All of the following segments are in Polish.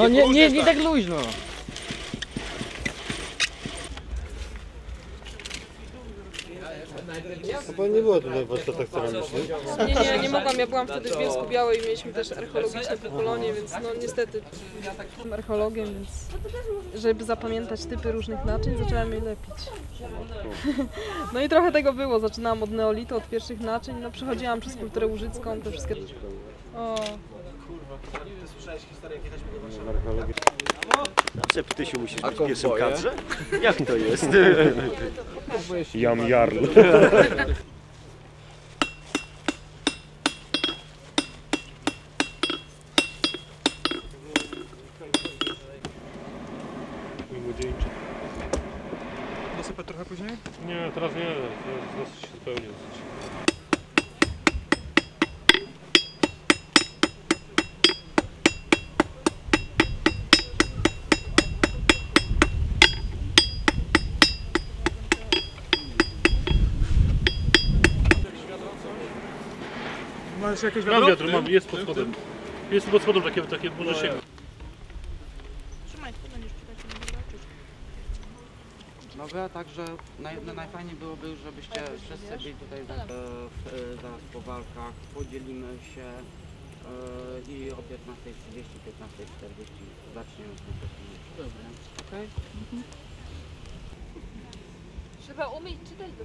No nie, nie, nie tak luźno. Chyba nie było tutaj warsztatach ceramicznych. Nie, nie, nie mogłam. Ja byłam wtedy w Bielsku Białej i mieliśmy też archeologiczne pokolenie, więc no niestety jestem archeologiem, więc żeby zapamiętać typy różnych naczyń, zaczęłam je lepić. No i trochę tego było. Zaczynałam od neolitu, od pierwszych naczyń, no przechodziłam przez kulturę łużycką, te wszystkie... O, Zawsze Ptysiu musisz być w pierwszym kadrze? Jak to jest? Jam Jarl. Masz jakieś Mam wiatr, mam, jest pod spodem. Jest pod spodem takie, takie może się... Mogę, także naj, no najfajniej byłoby, żebyście wszyscy byli tutaj za, e, w, e, zaraz po walkach, podzielimy się e, i o 15.30, 15.40 zaczniemy ten Okej? Trzeba umieć czytać do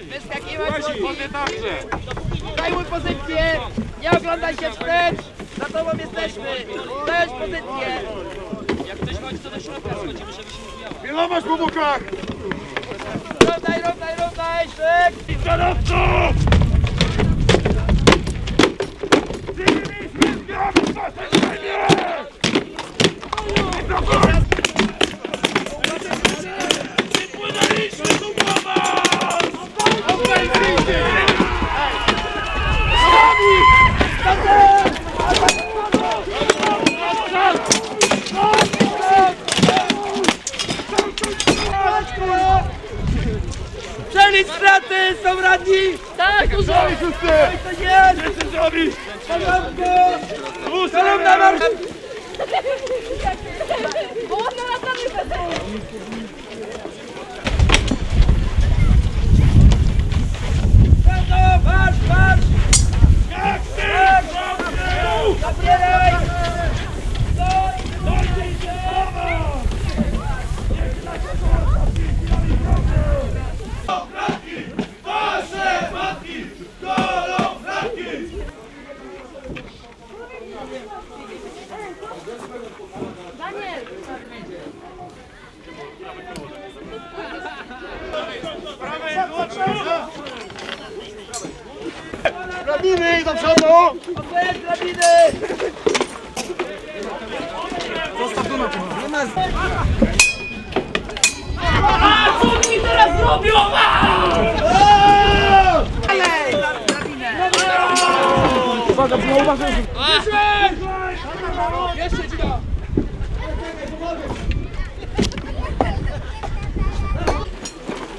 Wyskakiwać Wody także. Zajmuj pozycję! Nie oglądaj się wstecz! Za tobą jesteśmy! Zająć pozycję! Pilnować po bokach. Równaj, równaj, równaj! Szyk! Przelić straty! Są radni! Tak, dużo! To jest! Porządku! Kolumna marsz! Można na tobie Brawo! Marsz, marsz! Marsz! Drabiny do przodu. Open drabiny!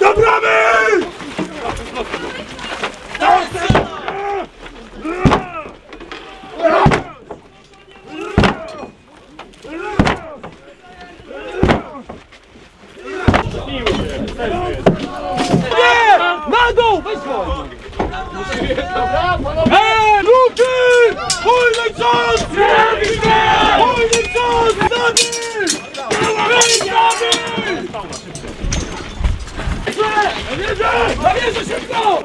Do bramy! Na dół! Weź go! Ej, ruchy! Hojny czas! Hojny czas! Zabił! Zabierze szybko!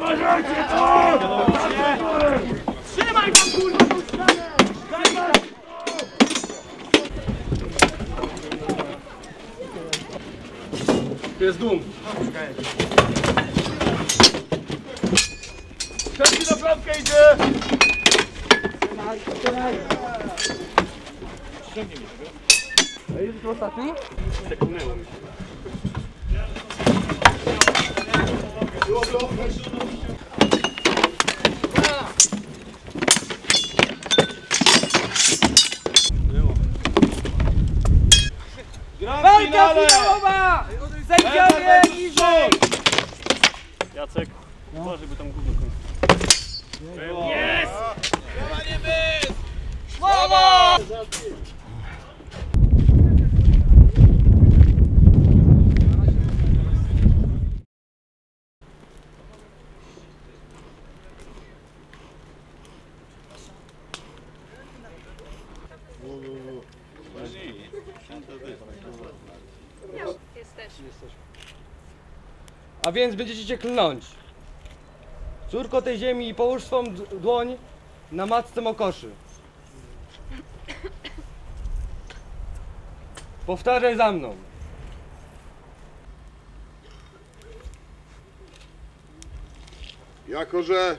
Jest dum. Trzeci na klatkę idzie! Walka finałowa! Sędziowie niżej! Jacek, uważaj, by tam gówno kończy. A więc będziecie cię klnąć. Córko tej ziemi, połóż swą dłoń na matce Mokoszy. Powtarzaj za mną. Jako, że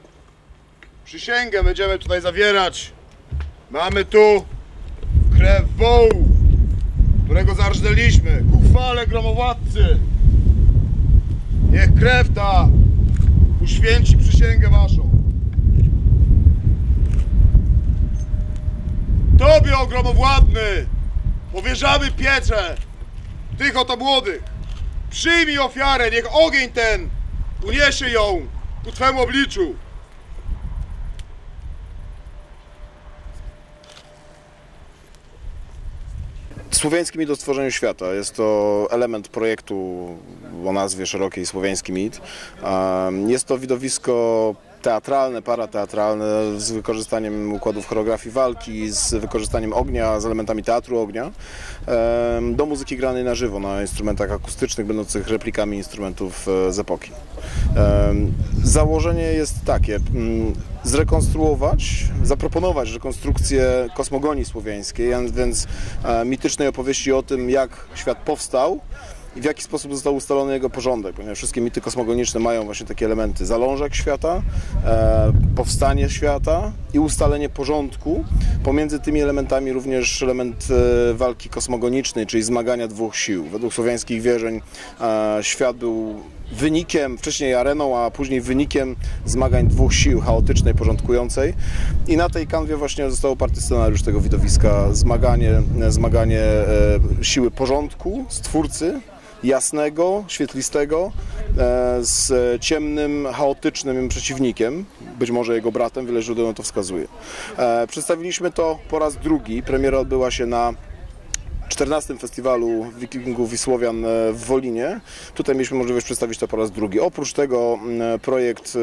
przysięgę będziemy tutaj zawierać, mamy tu krew którego zarżnęliśmy ku chwale gromowładcy. Niech krew ta uświęci przysięgę waszą. Tobie, o gromowładny, powierzamy pieczę tych oto młodych. Przyjmij ofiarę, niech ogień ten uniesie ją ku Twemu obliczu. Słowiański mit o stworzeniu świata. Jest to element projektu o nazwie szerokiej Słowiański mit. Jest to widowisko teatralne, parateatralne z wykorzystaniem układów choreografii walki, z wykorzystaniem ognia, z elementami teatru ognia do muzyki granej na żywo na instrumentach akustycznych będących replikami instrumentów e, z epoki. Założenie jest takie, mm, zrekonstruować, zaproponować rekonstrukcję kosmogonii słowiańskiej, więc e, mitycznej opowieści o tym, jak świat powstał i w jaki sposób został ustalony jego porządek, ponieważ wszystkie mity kosmogoniczne mają właśnie takie elementy zalążek świata, e, powstanie świata i ustalenie porządku. Pomiędzy tymi elementami również element e, walki kosmogonicznej, czyli zmagania dwóch sił. Według słowiańskich wierzeń e, świat był wynikiem, wcześniej areną, a później wynikiem zmagań dwóch sił chaotycznej, porządkującej. I na tej kanwie właśnie został oparty scenariusz tego widowiska. Zmaganie, zmaganie e, siły porządku, stwórcy, jasnego, świetlistego, e, z ciemnym, chaotycznym przeciwnikiem, być może jego bratem, wiele źródeł na to wskazuje. E, Przedstawiliśmy to po raz drugi. Premiera odbyła się na 14 festiwalu Wikingów i Słowian e, w Wolinie. Tutaj mieliśmy możliwość przedstawić to po raz drugi. Oprócz tego m, projekt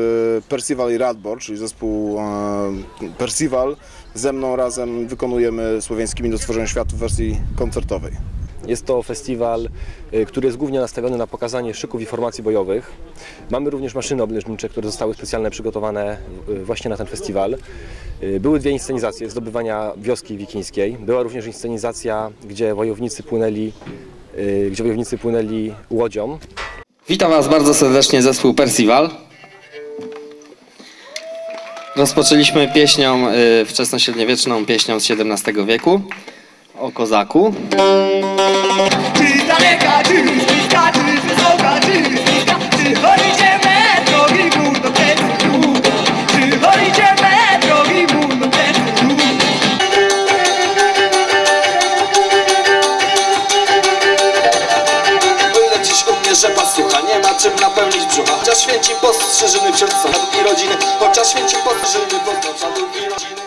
Percival i Radbor, czyli zespół Percival, ze mną razem wykonujemy słowiańskimi do stworzenia światu w wersji koncertowej. Jest to festiwal, y, który jest głównie nastawiony na pokazanie szyków i formacji bojowych. Mamy również maszyny obleżnicze, które zostały specjalnie przygotowane y, właśnie na ten festiwal. Y, Były dwie inscenizacje zdobywania wioski wikińskiej. Była również inscenizacja, gdzie wojownicy płynęli, gdzie wojownicy płynęli łodzią. Witam Was bardzo serdecznie zespół Percival. Rozpoczęliśmy pieśnią y, wczesnośredniowieczną, pieśnią z XVII wieku o kozaku. Czy daleka, czy bliska, czy wysoka, czy niska? Czy chodzicie metro i mur do testu Czy chodzicie metro i mur do testu Lecisz u mnie rzepa sucha, nie ma czym napełnić brzucha. Chociaż święci postrzeżyny przed sądem i rodziny. Chociaż święci postrzeżyny poznał czadu i